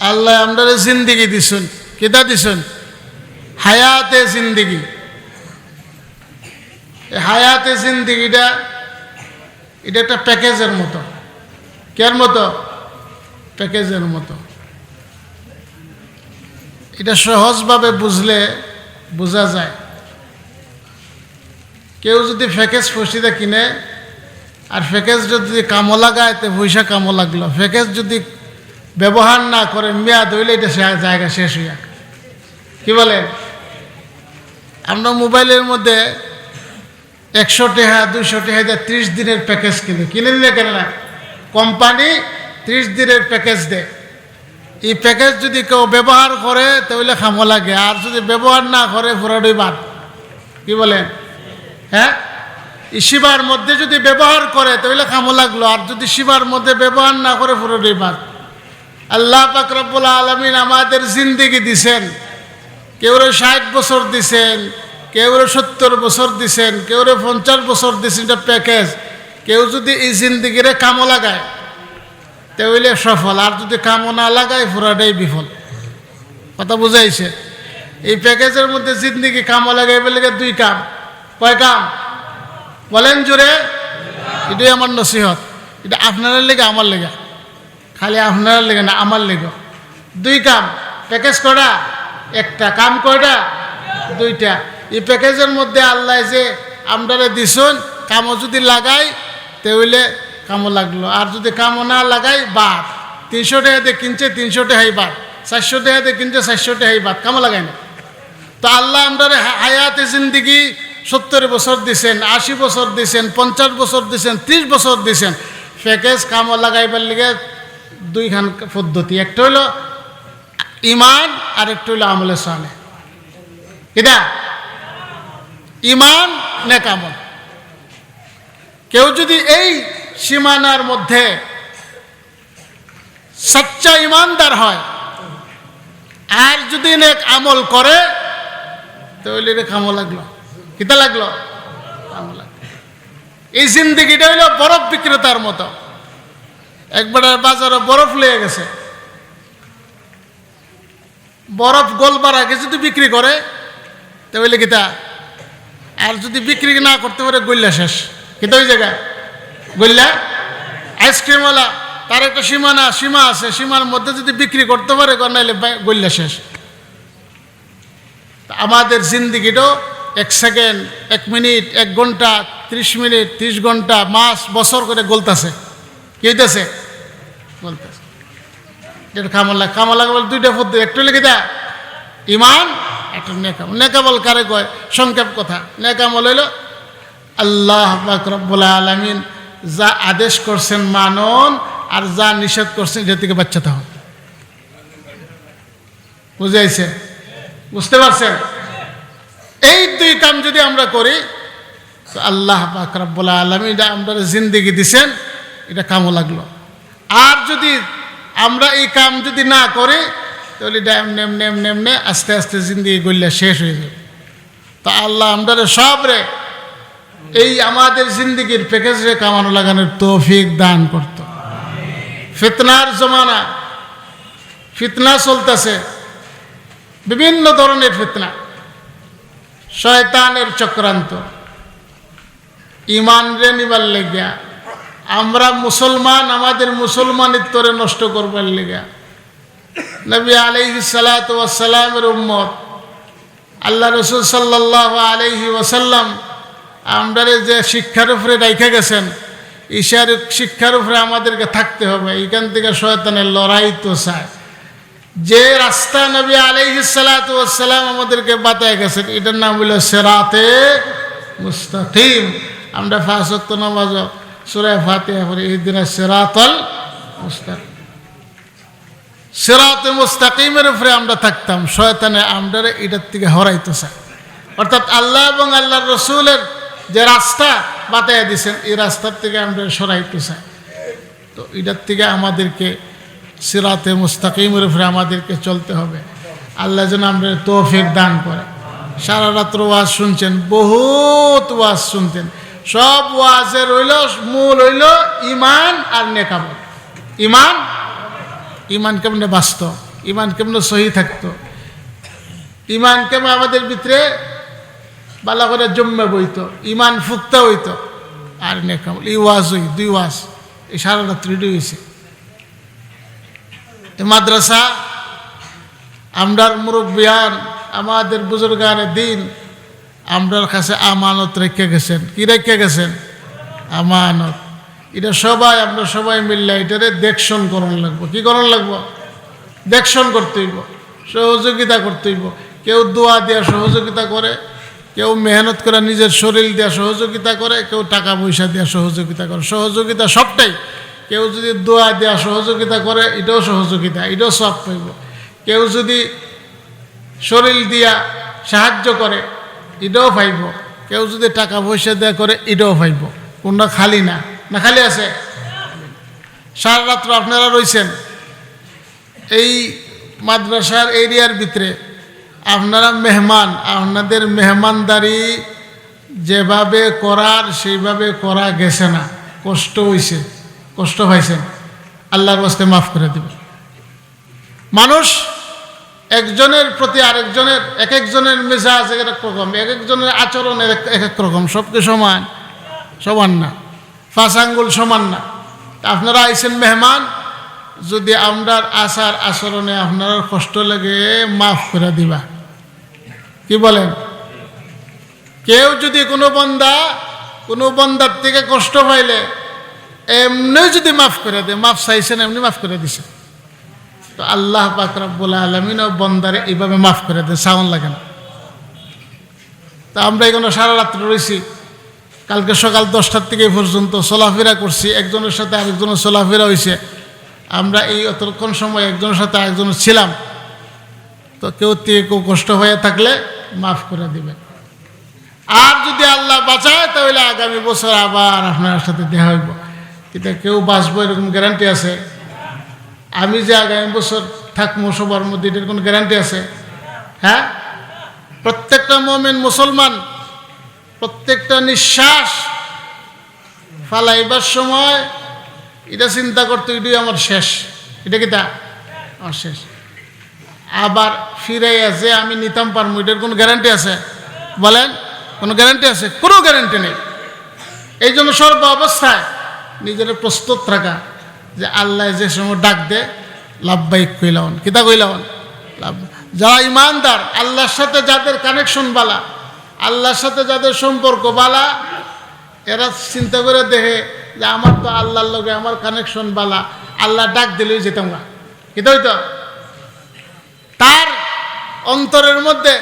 আল্লাহ আমরা জিন্দিগি দিছুন। কেটা দিছুন? হায়াতে জিন্দিগি। হায়াতে জিন্দিগিটা, এটা একটা প্যাকেজের মতো। কের মতো? প্যাকেজের মতো। এটা সহজভাবে বুঝলে বোঝা যায়। কেউ যদি প্যাকেজ ফসিদা কিনে, আর প্যাকেজ যদি কামো লাগায় তো পয়সা কামো লাগল প্যাকেজ যদি ব্যবহার না করে মেয়াদ হইলে এটা সে- জায়গা শেষ হইয়া কি বলেন আমরা মোবাইলের মধ্যে একশো টেহা দুশো টেহা দিয়ে ত্রিশ দিনের প্যাকেজ কিনে। কিনে নিলে কেন না? কোম্পানি ত্রিশ দিনের প্যাকেজ দেয়। এই প্যাকেজ যদি কেউ ব্যবহার করে, তাহলে খামো লাগে। আর যদি ব্যবহার না করে পুরোটাই বাদ। কি বলেন হ্যাঁ? এই শিবার মধ্যে যদি ব্যবহার করে, তাহলে খামো লাগল। আর যদি শিবার মধ্যে ব্যবহার না করে পুরোটাই বাদ। আল্লাহ পাকরবুল আলমিন আমাদের জিন্দিগি দিছেন। কেউ ষাট বছর দিছেন কেউ সত্তর বছর দিছেন কেউ পঞ্চাশ বছর দিছেন এটা প্যাকেজ কেউ যদি এই জিন্দিগিরে কামো লাগায়, তাহলে সফল। আর যদি কামো না লাগায়, পুরাটাই বিফল। কথা বুঝাইছে? এই প্যাকেজের মধ্যে জিন্দিগি কামো লাগাই বলে দুই কাম। কয় কাম? বলেন জোরে। এটাই আমার নসিহত। এটা আপনার লেগে, আমার লেগে। খালি আপনার লেগে না, আমার লেগে। দুই কাম প্যাকেজ কটা একটা কাম কয়টা? দুইটা। এই প্যাকেজের মধ্যে আল্লাহ যে আমদারে দিছুন, কামও যদি লাগাই, তাহলে কামও লাগল। আর যদি কামও না লাগাই, বাদ। তিনশো টাকাতে কিনছে, তিনশো টাকাই বাদ। চারশো টাকাতে কিনছে, চারশো টাকাই বাদ। কামও লাগাই না। তো আল্লাহ আমদারে হায়াতে জিন্দিগি সত্তর বছর দিছেন, আশি বছর দিছেন, পঞ্চাশ বছর দিছেন, ত্রিশ বছর দিছেন। প্যাকেজ কামও লাগাইবার লিগে দুইখান পদ্ধতি, একটা হইল ইমান আর একটু হইল আমলে সালে কিনা ইমান নেকামল কেউ যদি এই সীমানার মধ্যে সচ্চা ইমানদার হয়, আর যদি নেক আমল করে, তাহলে এটা কামো লাগল। কিতা লাগল? লাগল। এই জিন্দিগিটা হইল বরফ বিক্রেতার মতো। একবার বাজারে বরফ লেগে গেছে। বরফ গলবার আগে যদি বিক্রি করে, তাহলে কিতা আর যদি বিক্রি না করতে পারে গল্লা শেষ। কিন্তু ওই জায়গায় গল্লা আইসক্রিমওয়ালা, তার একটা সীমানা, সীমা আছে, সীমার মধ্যে যদি বিক্রি করতে পারে নাহলে গল্লা শেষ। আমাদের জিন্দিগিটাও এক সেকেন্ড, এক মিনিট, এক ঘণ্টা, ত্রিশ মিনিট, ত্রিশ ঘণ্টা, মাস, বছর করে গলতাছে। কি বলতেছে। যেটা কামলা কামলা বল দুইটা পদ্ধতি, একটু লিখে দেয় ইমান, একটা নেকাম নেকামল। কারে কয়? সংক্ষেপ কথা। নেকামল হইল আল্লাহ রব্বুল আলমিন যা আদেশ করছেন মানন আর যা নিষেধ করছেন এটা থেকে বাচ্চা তখন বুঝাইছে? বুঝতে পারছেন? এই দুই কাম যদি আমরা করি, তো আল্লাহ পাক রব্বুল আলমী এটা আমরা জিন্দিগি দিছেন এটা কামও লাগল। আর যদি আমরা এই কাম যদি না করি, তাহলে এটা নেম নেম এমনি আস্তে আস্তে জিন্দিগি গড়লে শেষ হয়ে যাবে। তা আল্লাহ আমরা সব রে, এই আমাদের জিন্দিগির প্যাকেজে কামানো লাগানোর তৌফিক দান করত। ফিতনার জমানা, ফিতনা চলতেছে। বিভিন্ন ধরনের ফিতনা। শয়তানের চক্রান্ত। ইমান রে নিবার লেগিয়া আমরা মুসলমান, আমাদের মুসলমানের মুসলমানিত্বরে নষ্ট করবার লেগিয়া নবী আলহি সালাতামের উম্মত। আল্লাহ রসুল সাল্লাহ আলহি ওসাল্লাম আমরা যে শিক্ষার উপরে রেখে গেছেন ঈশার শিক্ষার উপরে আমাদেরকে থাকতে হবে। এখান থেকে শয়তানের লড়াই তো চায় যে রাস্তা নবী আলহি সালাতাম আমাদেরকে বাতায় গেছেন, এটার নাম হইল সেরাতে মুস্তাকিম। আমরা ফাঁসত্ব নামাজ সুরায় ফাতে এই দিনে সেরাতল মুস্তাকিম সেরাতে মুস্তাকিমের উপরে আমরা থাকতাম, শয়তানে আমরা এটার থেকে হরাইতে চাই অর্থাৎ আল্লাহ এবং আল্লাহ রসুলের যে রাস্তা বাতায় দিছেন এই রাস্তার থেকে আমরা সরাইতে চাই তো এটার থেকে আমাদেরকে সিরাতে মুস্তাকিমের উপরে আমাদেরকে চলতে হবে। আল্লাহ যেন আমরা তৌফিক দান করে। সারা রাত্র ওয়াজ শুনছেন, বহুত ওয়াজ শুনতেন। সব ওয়াজের রইল, মূল হইল ইমান আর নেকাবল ইমান? ইমান কেমনে বাস্তব ইমান কেমন সহি থাকতো? ইমান কেমন আমাদের ভিতরে বালা করে জম্মে বইত? ইমান ফুক্তা হইত আর নেকামল ই ওয়াজ হই দুই ওয়াজ। এই সারা রাত্রি হয়েছে মাদ্রাসা, আমরার মুরব্বিয়ান, আমাদের বুজুর্গান দিন আমরার কাছে আমানত রেখে গেছেন। কি রেখে গেছেন? আমানত। এটা সবাই, আমরা সবাই মিললে এটারে দেখশন করণ লাগবো। কি করণ লাগবো? দেখশন করতে হইব, সহযোগিতা করতে হইব। কেউ দোয়া দেওয়া সহযোগিতা করে, কেউ মেহনত করে নিজের শরীর দেওয়া সহযোগিতা করে, কেউ টাকা পয়সা দেওয়া সহযোগিতা করে। সহযোগিতা সবটাই। কেউ যদি দোয়া দেওয়া সহযোগিতা করে, এটাও সহযোগিতা, এটাও সব পাইব কেউ যদি শরীর দিয়া সাহায্য করে এটাও পাইব। কেউ যদি টাকা পয়সা দেয়া করে এটাও পাইব। কোনটা খালি না? না খালি আছে? সারা রাত্র আপনারা রয়েছেন এই মাদ্রাসার এরিয়ার ভিতরে আপনারা মেহমান, আপনাদের মেহমানদারি যেভাবে করার, সেইভাবে করা গেছে না। কষ্ট হয়েছে কষ্ট পাইছেন। আল্লাহর বাস্তে মাফ করে দেবেন। মানুষ একজনের প্রতি আরেকজনের, এক একজনের মেজাজ এক এক রকম, এক একজনের আচরণ এক এক রকম, সবকে সমান সমান না। পাঁচ আঙ্গুল সমান না। আপনারা আইসেন মেহমান, যদি আমরার আচার আচরণে আপনার কষ্ট লাগে, মাফ করে দিবা। কি বলেন? কেউ যদি কোনো বন্দা, কোনো বন্দার থেকে কষ্ট পাইলে, এমনি যদি মাফ করে দেয়, মাফ চাইছেন, এমনি মাফ করে দিছে তো আল্লাহ পাক রব্বুল আলমিনও বন্দারে এইভাবে মাফ করে দেয় সাউন লাগে না। তা আমরা এখানে সারা রাত্রে রয়েছি কালকে সকাল দশটার থেকে পর্যন্ত চলাফেরা করছি, একজনের সাথে আরেকজনের চলাফেরা হয়েছে আমরা এই অতক্ষণ সময় একজনের সাথে আরেকজনের ছিলাম। তো কেউ থেকে কেউ কষ্ট হয়ে থাকলে মাফ করে দিবেন আর যদি আল্লাহ বাঁচায়, তাহলে আগামী বছর আবার আপনার সাথে দেখা হইব। কিন্তু কেউ বাঁচবো এরকম গ্যারান্টি আছে। আমি যে আগামী বছর থাকব সবার মধ্যে, এটার কোনো গ্যারান্টি আছে? হ্যাঁ? প্রত্যেকটা মোমেন মুসলমান, প্রত্যেকটা নিঃশ্বাস ফালাইবার সময় এটা চিন্তা করতে এটাই আমার শেষ। এটা কি তা? আমার শেষ। আবার ফিরে যে আমি নিতাম পারব, এটার কোনো গ্যারান্টি আছে? বলেন, কোনো গ্যারান্টি আছে? কোনো গ্যারান্টি নেই। এই জন্য সর্ব অবস্থায় নিজের প্রস্তুত থাকা। যে আল্লাহ যে সময় ডাক দে লাভবাহিক কইলাম কিতা কইলাম লাভ যারা ইমানদার, আল্লাহর সাথে যাদের কানেকশন বালা, আল্লাহর সাথে যাদের সম্পর্ক বালা, এরা চিন্তা করে দেখে যে আমার তো আল্লাহর লগে আমার কানেকশন বালা, আল্লাহ ডাক দিলেই যেতাম না কিতা হইতো? তার অন্তরের মধ্যে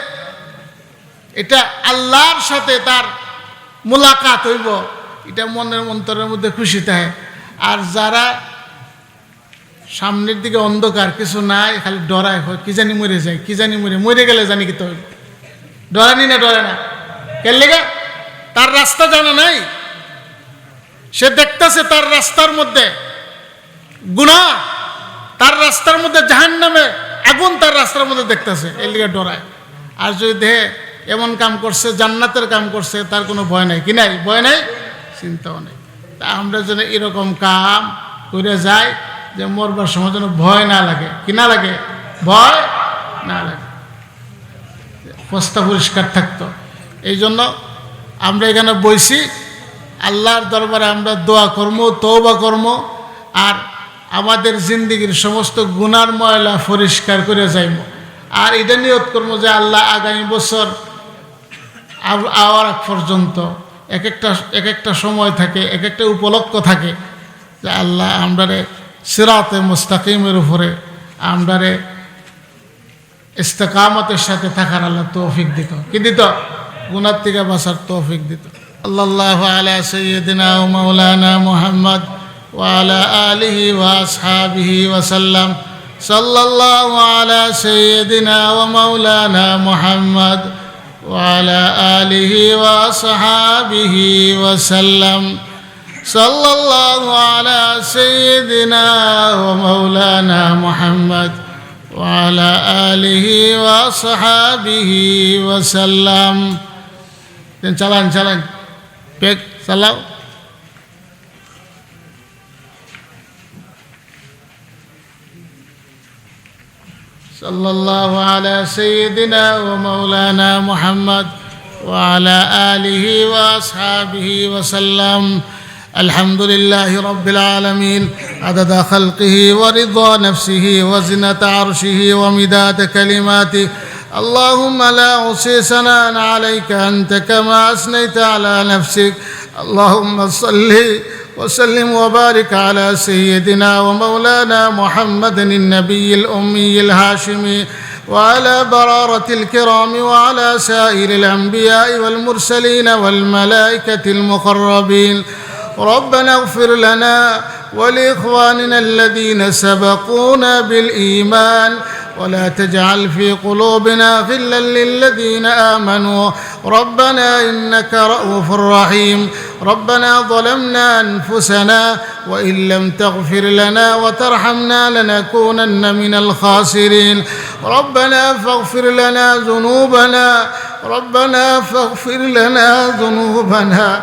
এটা আল্লাহর সাথে তার মোলাকাত হইব, এটা মনের অন্তরের মধ্যে খুশি থাকে। আর যারা সামনের দিকে অন্ধকার, কিছু নাই, খালি ডরায় হয় কি জানি মরে যায়, কি জানি মরে মরে গেলে জানি কি তো ডরানি না ডরে না? কেন লেগে? তার রাস্তা জানা নাই? সে দেখতেছে তার রাস্তার মধ্যে গুণা তার রাস্তার মধ্যে জাহান নামে আগুন তার রাস্তার মধ্যে দেখতেছে, এর লিগে ডরায়। আর যদি দেহে এমন কাম করছে, জান্নাতের কাম করছে, তার কোনো ভয় নাই। কি নাই? ভয় নাই? চিন্তাও নেই। তা আমরা যেন এরকম কাম করে যাই যে মরবার সময় যেন ভয় না লাগে। কি না লাগে? ভয় না লাগে। প্রস্তাব পরিষ্কার থাকতো। এই জন্য আমরা এখানে বইছি, আল্লাহর দরবারে আমরা দোয়া কর্ম তৌবা কর্ম, আর আমাদের জিন্দিগির সমস্ত গুনার ময়লা পরিষ্কার করে যাইব আর এটা নিয়ত করব যে আল্লাহ আগামী বছর আওয়ার পর্যন্ত এক একটা এক একটা সময় থাকে এক একটা উপলক্ষ থাকে যে আল্লাহ আমরারে সিরাতে মুস্তাকিমের উপরে আমরারে ইস্তেকামতের সাথে থাকার আল্লাহ তৌফিক দিত কি দিত গুনার থেকে বাসার তৌফিক দিত আল্লাহ আলা সৈয়দিনা ও মৌলানা মোহাম্মদ وعلى آله وأصحابه وسلم صلى الله على سيدنا ومولانا محمد وعلى آله وأصحابه وسلم صلى الله على سيدنا ومولانا محمد وعلى آله وصحابه وسلم. Jalan jalan. بيك سلام صلى الله على سيدنا ومولانا محمد وعلى آله وأصحابه وسلم الحمد لله رب العالمين. عدد خلقه ورضا نفسه وزنة عرشه ومداد كلماته. اللهم لا أحصي ثناء عليك أنت كما أثنيت على نفسك. اللهم صل وسلم وبارك على سيدنا ومولانا محمد النبي الأمي الهاشمي وعلى برارة الكرام وعلى سائر الأنبياء والمرسلين والملائكة المقربين. ربنا اغفر لنا ولإخواننا الذين سبقونا بالإيمان ولا تجعل في قلوبنا غلا للذين آمنوا ربنا إنك رؤوف رحيم ربنا ظلمنا أنفسنا وإن لم تغفر لنا وترحمنا لنكونن من الخاسرين ربنا فاغفر لنا ذنوبنا ربنا فاغفر لنا ذنوبنا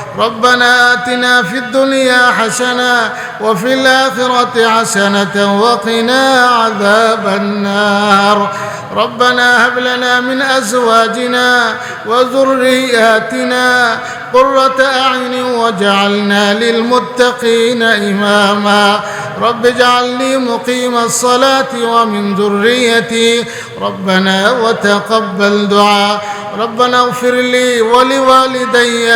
ربنا آتنا في الدنيا حسنة وفي الآخرة حسنة وقنا عذاب النار. ربنا هب لنا من أزواجنا وذرياتنا قرة أعين واجعلنا للمتقين إماما. رب اجعلني مقيم الصلاة ومن ذريتي. ربنا وتقبل دعاء. ربنا اغفر لي ولوالدي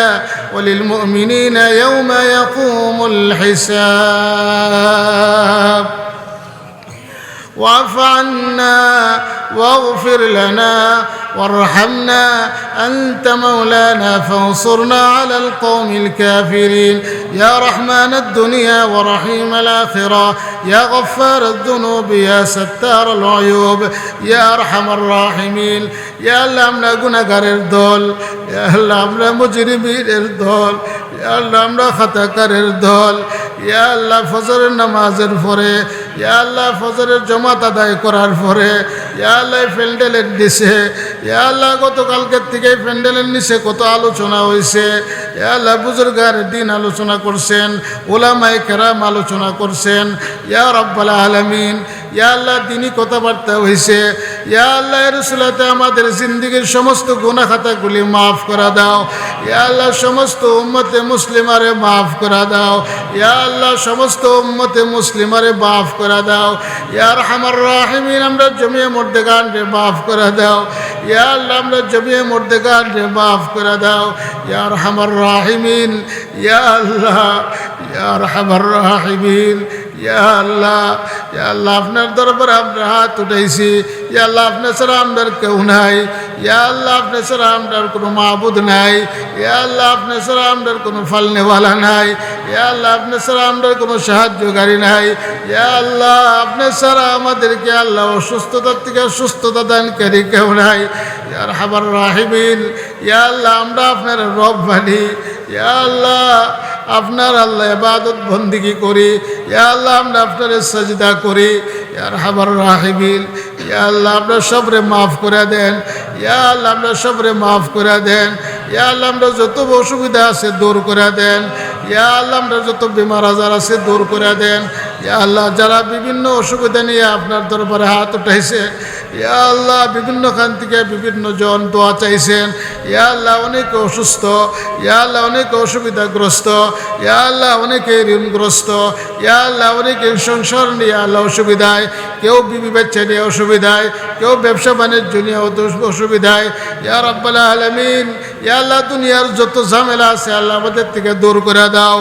وللمؤمنين يوم يقوم الحساب. واعف عنا واغفر لنا وارحمنا أنت مولانا فانصرنا على القوم الكافرين. يا رحمن الدنيا ورحيم الآخرة. يا غفار الذنوب يا ستار العيوب. يا أرحم الراحمين. আল্লাহ, আমরা গুণাগারের দল। আল্লাহ, আমরা মুজরিমের দল। আল্লাহ, আমরা খাতাকারের দল। ইয়া আল্লাহ, ফজরের নামাজের পরে। ইয়াল্লাহ ফজরের জমাত আদায় করার পরে। ইয়া আল্লাহ প্যান্ডেলের নিচে। ইয়া আল্লাহ, গতকালকের থেকে প্যান্ডেলের নিচে কত আলোচনা হয়েছে ইয়া আল্লাহ, বুজুর্গার দিন আলোচনা করছেন, ওলামায় কেরাম আলোচনা করছেন। ইয়া রব্বাল আলমিন ইয়া আল্লাহ, দিনই কথাবার্তা হয়েছে ইয়া আল্লাহ রসুলাতে আমাদের জিন্দিগির সমস্ত গুণা খাতাগুলি মাফ করা দাও। ইয়া আল্লাহ, সমস্ত উম্মতে মুসলিমারে মাফ করা দাও। ইয়া আল্লাহ, সমস্ত উম্মতে মুসলিমারে মাফ করা দাও। ইয়ার হামার রাহিমিন, আমরা জমিয়ে মর্দে গান রে মাফ করে দাও। ইয়া আল্লাহ, আমরা জমিয়ে মর্দে গান রে মাফ করে দাও। ইয়ার হামার রাহিমিন, ইয়া আল্লাহ ইয়ার হামার রাহিমিন। ইয়া আল্লাহ, ইয়া আপনার দরবারে আমরা হাত উঠাইছি। ইয়া আল্লাহ, আপনার ছাড়া আমাদের কেউ নাই। ইয়া আল্লাহ, আপনার ছাড়া আমাদের কোনো মাহবুদ নাই। ইয়া আল্লাহ, আপনার ছাড়া আমাদের কোনো ফালনেওয়ালা নাই। ইয়া আল্লাহ, আপনার ছাড়া আমাদের কোনো সাহায্যকারী নাই। ইয়া আল্লাহ, আপনার ছাড়া আমাদেরকে আল্লাহ অসুস্থতার থেকে সুস্থতা দানকারী কেউ নাই। ইয়ার হাবার রাহিবিন ইয়া আমরা আপনার রব বানি। আপনার আল্লাহ এবাদত বন্দিগি করি? ইয়া আল্লাহ, আমরা আপনার সজিদা করি। ইয়ার হাবার রাহিবিল ইয়া আল্লাহ আপনার সবরে মাফ করে দেন। ইয়া আল্লাহ, আমরা সবরে মাফ করে দেন। ইয়া আল্লাহ, আমরা যত অসুবিধা আছে দূর করে দেন। ইয়া আল্লাহ, আমরা যত বেমার আজার আছে দূর করে দেন। ইয়া আল্লাহ, যারা বিভিন্ন অসুবিধা নিয়ে আপনার দরবারে হাত উঠাইছে, ইয়া আল্লাহ বিভিন্ন খান থেকে বিভিন্ন জন দোয়া চাইছেন, ইয়া আল্লাহ অনেকে অসুস্থ, ইয়া আল্লাহ অনেকে অসুবিধাগ্রস্ত, ইয়া আল্লাহ অনেকে ঋণগ্রস্ত, ইয়া আল্লাহ অনেকে সংসার নিয়ে আল্লাহ অসুবিধায়, কেউ বিবি বাচ্চা নিয়ে অসুবিধায়, কেউ ব্যবসা বাণিজ্য নিয়ে অসুবিধায়, ইয়া রব্বাল আলমিন, ইয়া আল্লাহ দুনিয়ার যত ঝামেলা আছে, আল্লাহ আমাদের থেকে দূর করে দাও,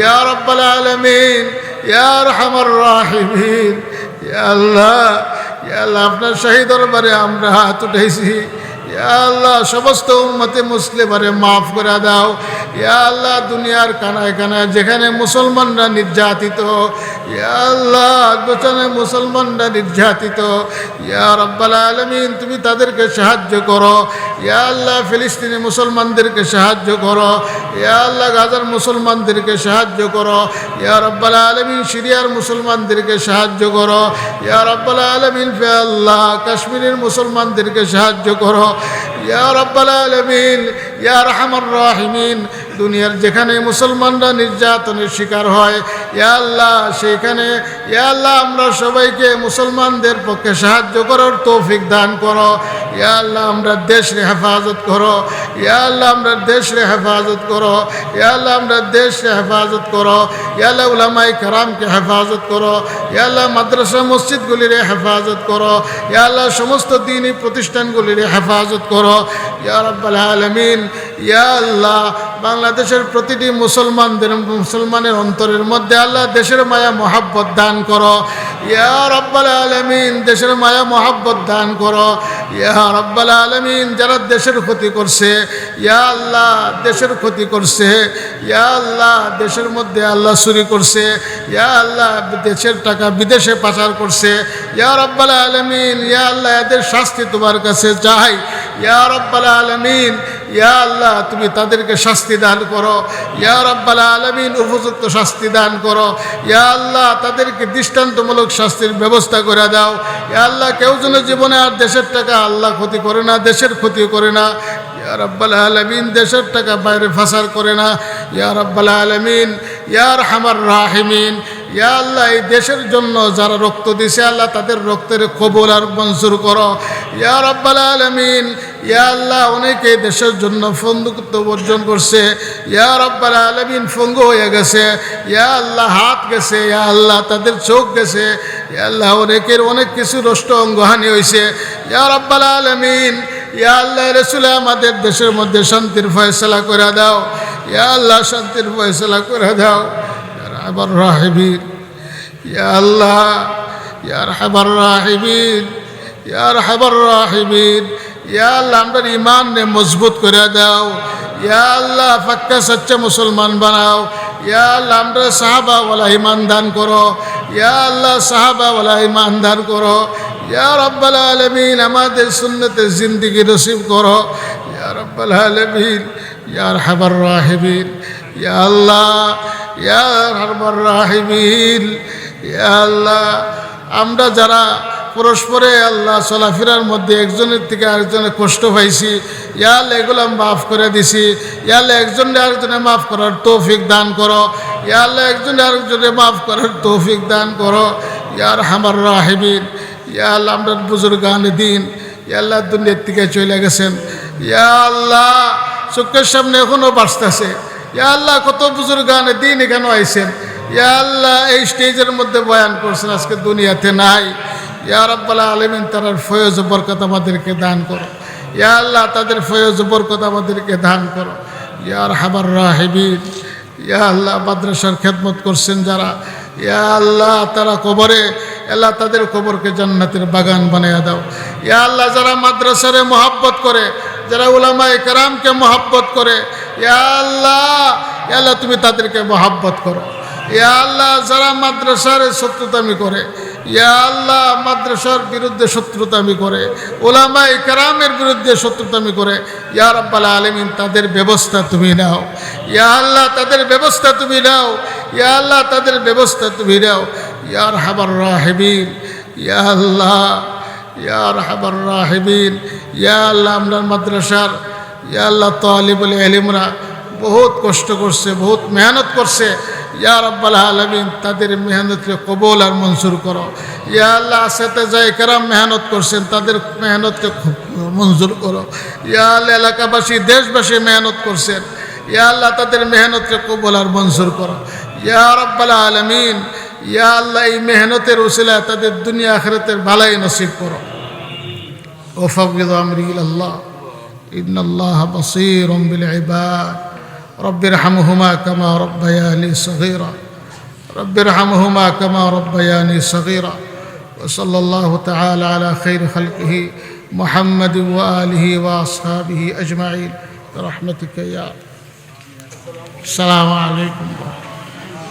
ইয়া রব্বাল আলমিন। ইয়া রাহিমিন। আল্লাহ আপনার শাহী দরবারে আমরা হাত উঠেছি। আল্লাহ, সমস্ত উম্মতে মুসলিমারে মাফ করে দাও। আল্লাহ, দুনিয়ার কানায় কানায় যেখানে মুসলমানরা নির্যাতিত। আল্লাহ গোচনে মুসলমানরা নির্যাতিত। ইয়া রব্বাল আলমিন, তুমি তাদেরকে সাহায্য করো। ইয়া আল্লাহ ফিলিস্তিনি মুসলমানদেরকে সাহায্য করো। ইয়া আল্লাহ গাজার মুসলমানদেরকে সাহায্য করো। ইয়া রব্বাল আলমিন সিরিয়ার মুসলমানদেরকে সাহায্য করো। ইয়া রব্বাল আলমিন ফে আল্লাহ কাশ্মীরের মুসলমানদেরকে সাহায্য করো। ইয়া রব্বাল আলমিন, ইয়া রহমান রাহিমিন দুনিয়ার যেখানে মুসলমানরা নির্যাতনের শিকার হয় আল্লাহ সেইখানে ইয়া আল্লাহ, আমরা সবাইকে মুসলমানদের পক্ষে সাহায্য করার তৌফিক দান করো। আল্লাহ, আমরা দেশরে হেফাজত করো। আল্লাহ, আমরা দেশরে হেফাজত করো। আল্লাহ, আমরা দেশরে হেফাজত করো। ইয়া আল্লাহ উলামাই কারামকে হেফাজত করো। আল্লাহ, মাদ্রাসা মসজিদগুলির হেফাজত করো। আল্লাহ, সমস্ত দিনই প্রতিষ্ঠানগুলির হেফাজত করো। ইয়া রাব্বাল আলামিন, ইয়া আল্লাহ বাংলাদেশের প্রতিটি মুসলমানদের, মুসলমানের অন্তরের মধ্যে আল্লাহ দেশের মায়া, মহাব্বত দান করো। ইয়া রব্বাল আলমিন, দেশের মায়া, মহাব্বত দান করো। ইয়া রব্বাল আলমিন, যারা দেশের ক্ষতি করছে, ইয়া আল্লাহ দেশের ক্ষতি করছে, ইয়া আল্লাহ দেশের মধ্যে আল্লাহ চুরি করছে, ইয়া আল্লাহ দেশের টাকা বিদেশে পাচার করছে। ইয়া রব্বাল আলমিন, ইয়া আল্লাহ এদের শাস্তি তোমার কাছে চাই। ইয়া আলমিন, ইয়া আল্লাহ, তুমি তাদেরকে শাস্তি দান করো। ইয়া রব্বাল আলমিন, উপযুক্ত শাস্তি দান করো। ইয়া আল্লাহ, তাদেরকে দৃষ্টান্তমূলক শাস্তির ব্যবস্থা করে দাও। ইয়া আল্লাহ, কেউ যেন জীবনে আর দেশের টাকা আল্লাহ ক্ষতি করে না, দেশের ক্ষতি করে না। ইয়া রব্বাল আলমিন, দেশের টাকা বাইরে ফাসার করে না। ইয়া রব্বাল আলমিন ইয়ার হামার রাহিমিন ইয়া আল্লাহ, এই দেশের জন্য যারা রক্ত দিছে, আল্লাহ তাদের রক্তের কবুল আর মঞ্জুর করো। ইয়া রব্বাল আলমিন, ইয়া আল্লাহ, অনেকে দেশের জন্য ফন্দুক্ত অর্জন করছে। ইয়া রব্বাল আলমিন ফঙ্গু হয়ে গেছে। ইয়া আল্লাহ, হাত গেছে। ইয়া আল্লাহ, তাদের চোখ গেছে। ইয়া আল্লাহ, অনেকের অনেক কিছু নষ্ট অঙ্গহানি হয়েছে ইয়া রব্বাল আলমিন, ইয়া আল্লাহ, রসুল আমাদের দেশের মধ্যে শান্তির ফয়সলা করে দাও। ইয়া আল্লাহ, শান্তির ফয়সলা করে দাও। আবার রাহিবিন ইয়া আল্লাহ ইয়ার হাবার রাহিবিন ইয়ার হাবার রাহিবিন ইয়া আল্লাহ আমরা ইমান মজবুত করে দাও। ইয়া আল্লাহ, ফাক্কা সচ্চা মুসলমান বানাও। ইয়া আল্লাহ আমরা সাহাবাওয়ালা ইমান দান করো। ইয়া আল্লাহ, সাহাবাওয়ালা ইমান দান করো। ইয়া রব্বাল আলমিন, আমাদের সুন্নতের জিন্দিগি নসিব করো। ইয়া রব্বাল আলমিন ইয়ার হাবার রাহিবিন ইয়া আল্লাহ আল্লাহ, আমরা যারা পরস্পরে আল্লাহ চলাফেরার মধ্যে একজনের থেকে আরেকজনের কষ্ট পাইছি ইয়াল এগুলো মাফ করে দিছি ইয়াল একজনে আরেকজনে মাফ করার তৌফিক দান করো ইয়াল একজনে আরেকজনে মাফ করার তৌফিক দান করো ইয়ার হামার রাহিবিন ইয়াল আমরা বুজুর্গান দিন ইয়াল্লাহ দুনিয়ার থেকে চলে গেছেন, ইয়া আল্লাহ চোখের সামনে এখনও বাঁচতেছে। আল্লাহ, কত বুজুর্গান দিন এখানে আইছেন। ইয়া আল্লাহ, এই স্টেজের মধ্যে বয়ান করছেন, আজকে দুনিয়াতে নাই। ইয়া রব্বাল আলমিন তার ফয়জ বরকত আমাদেরকে দান করো। ইয়া আল্লাহ, তাদের ফয়জ বরকত আমাদেরকে দান করো। ইয়ার হাবার রাহিবিন ইয়া আল্লাহ, মাদ্রাসার খেদমত করছেন যারা। ইয়া আল্লাহ, তারা কবরে, আল্লাহ তাদের কবরকে জান্নাতের বাগান বানিয়ে দাও। ইয়া আল্লাহ, যারা মাদ্রাসারে মহাব্বত করে যারা উলামায়ে কেরামকে মহাব্বত করে, ইয়া আল্লাহ আল্লাহ, তুমি তাদেরকে মহাব্বত করো। ইয়া আল্লাহ, যারা মাদ্রাসার শত্রুতামি করে আল্লাহ, মাদ্রাসার বিরুদ্ধে শত্রুতামি করে ওলামাই কারামের বিরুদ্ধে শত্রুতামি করে, ইয়া রাব্বাল আলমিন, তাদের ব্যবস্থা তুমি নাও। ইয়া আল্লাহ, তাদের ব্যবস্থা তুমি নাও। ইয়া আল্লাহ, তাদের ব্যবস্থা তুমি নাও। ইয়ার হাবার রাহেবিন ইয়া আল্লাহ ইয়ার হাবার রাহেবিন ইয়া আল্লাহ আমরা মাদ্রাসার, ইয়া আল্লাহ তালিবুল এলিমরা বহুত কষ্ট করছে, বহুত মেহনত করছে। ইয়া রব্বাল আলমিন তাদের মেহনতকে কবল আর মঞ্জুর করো। ইয়া আল্লাহ যাই কারাম মেহনত করছেন, তাদের মেহনতকে মঞ্জুর করো। ইয়া আল্লাহ এলাকাবাসী, দেশবাসী মেহনত করছেন। ইয়া আল্লাহ তাদের মেহনতকে কবল আর মঞ্জুর করো। ইয়া রব্বাল আলমিন, ইয়া আল্লাহ এই মেহনতের উসিলায় তাদের দুনিয়া আখরাতের ভালাই নসিব করো। وفوض أمري إلى الله. إن الله بصير بالعباد. رب ارحمهما كما ربياني صغيرا. رب ارحمهما كما ربياني صغيرا. وصلى الله تعالى على خير خلقه محمد وآله وأصحابه أجمعين. برحمتك يا السلام عليكم. ورحمة الله